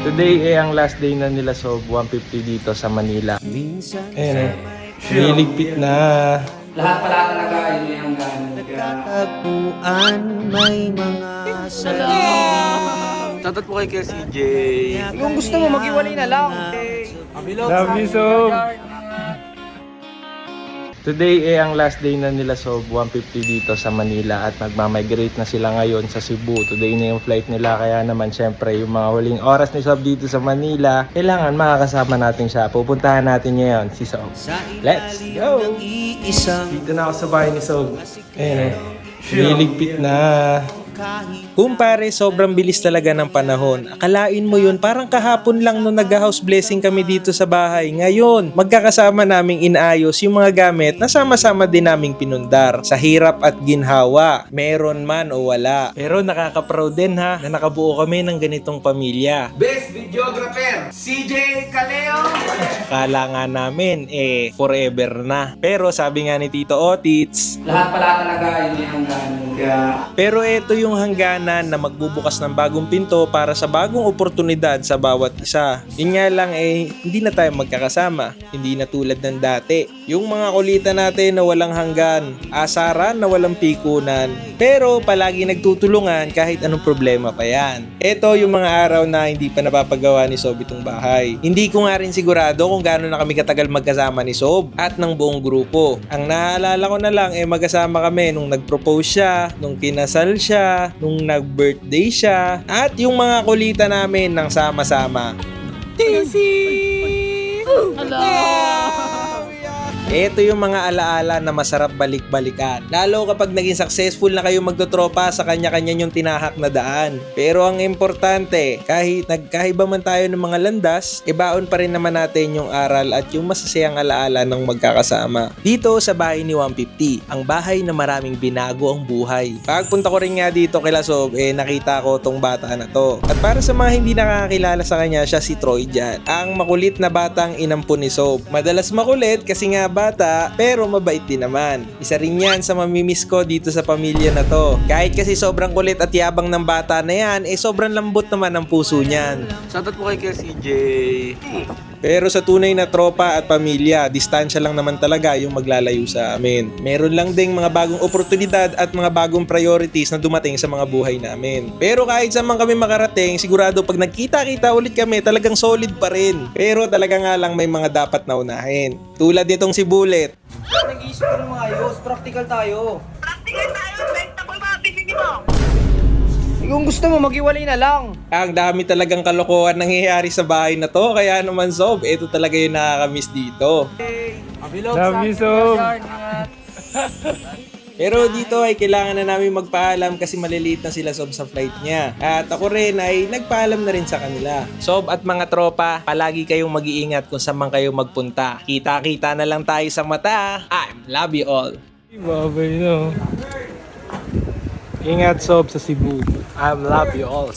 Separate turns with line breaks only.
Today ay ang last day na nila so 150 dito sa Manila. Ayan eh. Niligpit na.
Lahat pala talaga ay may hanggan.
Tagpuan may mga
Shoutout po kay Kuya CJ.
Kung gusto mo, mag-iwalay na lang.
Love you so. Today ay ang last day na nila so 150 dito sa Manila at magmamigrate na sila ngayon sa Cebu. Today na yung flight nila kaya naman syempre yung mga huling oras ni Sob dito sa Manila, kailangan makakasama natin siya. Pupuntahan natin ngayon si Sob. Let's go! Dito na ako sa bahay ni Sob. Ayan eh. Niligpit na.
Kumpare, sobrang bilis talaga ng panahon. Akalain mo yun, parang kahapon lang nung nag-house blessing kami dito sa bahay. Ngayon, magkakasama naming inayos yung mga gamit na sama-sama din naming pinundar. Sa hirap at ginhawa, meron man o wala. Pero nakaka-proud din ha, na nakabuo kami ng ganitong pamilya.
Best videographer, CJ Caleo.
Akala nga namin, eh, forever na. Pero sabi nga ni Tito Otits,
Lahat pala talaga ay may hanggan. Kaya
Pero ito yung hangganan na magbubukas ng bagong pinto para sa bagong oportunidad sa bawat isa. Yun nga lang eh, hindi na tayo magkakasama. Hindi na tulad ng dati. Yung mga kulitan natin na walang hanggan, asaran na walang pikunan. Pero palagi nagtutulungan kahit anong problema pa yan. Ito yung mga araw na hindi pa napapagawa ni Sob itong bahay. Hindi ko nga rin sigurado kung gaano na kami katagal magkasama ni Sob at ng buong grupo. Ang naalala ko na lang eh magkasama kami nung nag-propose siya, nung kinasal siya, nung nag-birthday siya, at yung mga kulita namin ng sama-sama. Ito yung mga alaala na masarap balik-balikan. Lalo kapag naging successful na kayo magtotropa sa kanya-kanya yung tinahak na daan. Pero ang importante, kahit nagkahiba man tayo ng mga landas, ibaon pa rin naman natin yung aral at yung masasayang alaala ng magkakasama. Dito sa bahay ni 150, ang bahay na maraming binago ang buhay. Pagpunta ko rin nga dito kay Lasob, eh nakita ko tong bata na to. At para sa mga hindi nakakakilala sa kanya, siya si Troy dyan. Ang makulit na batang inampun ni Sob. Madalas makulit kasi nga bata, pero mabait din naman. Isa rin yan sa mamimiss ko dito sa pamilya na to. Kahit kasi sobrang kulit at yabang ng bata na yan, eh sobrang lambot naman ang puso niyan.
Shoutout po kay Kuya CJ.
Pero sa tunay na tropa at pamilya, distansya lang naman talaga yung maglalayo sa amin. Meron lang ding mga bagong oportunidad at mga bagong priorities na dumating sa mga buhay namin. Pero kahit saan man kami makarating, sigurado pag nagkita-kita ulit kami, talagang solid pa rin. Pero talaga nga lang may mga dapat na unahin. Tulad nitong si Bullet.
nag-iisip ko ng ayos. Practical tayo.
Practical tayo, benta mga bibili mo.
Kung gusto mo, mag-iwalay na lang.
Ang dami talagang kalokohan nangyayari sa bahay na to, kaya naman Sob, ito talaga yung nakakamiss dito.
Love you so.
Pero dito ay kailangan na namin magpaalam kasi maliliit na sila Sob sa flight niya. At ako rin ay nagpaalam na rin sa kanila. Sob at mga tropa, palagi kayong mag-iingat kung saan man kayo magpunta. Kita-kita na lang tayo sa mata. I love you all.
Babay no. Ingat Sob sa Cebu. I love you all.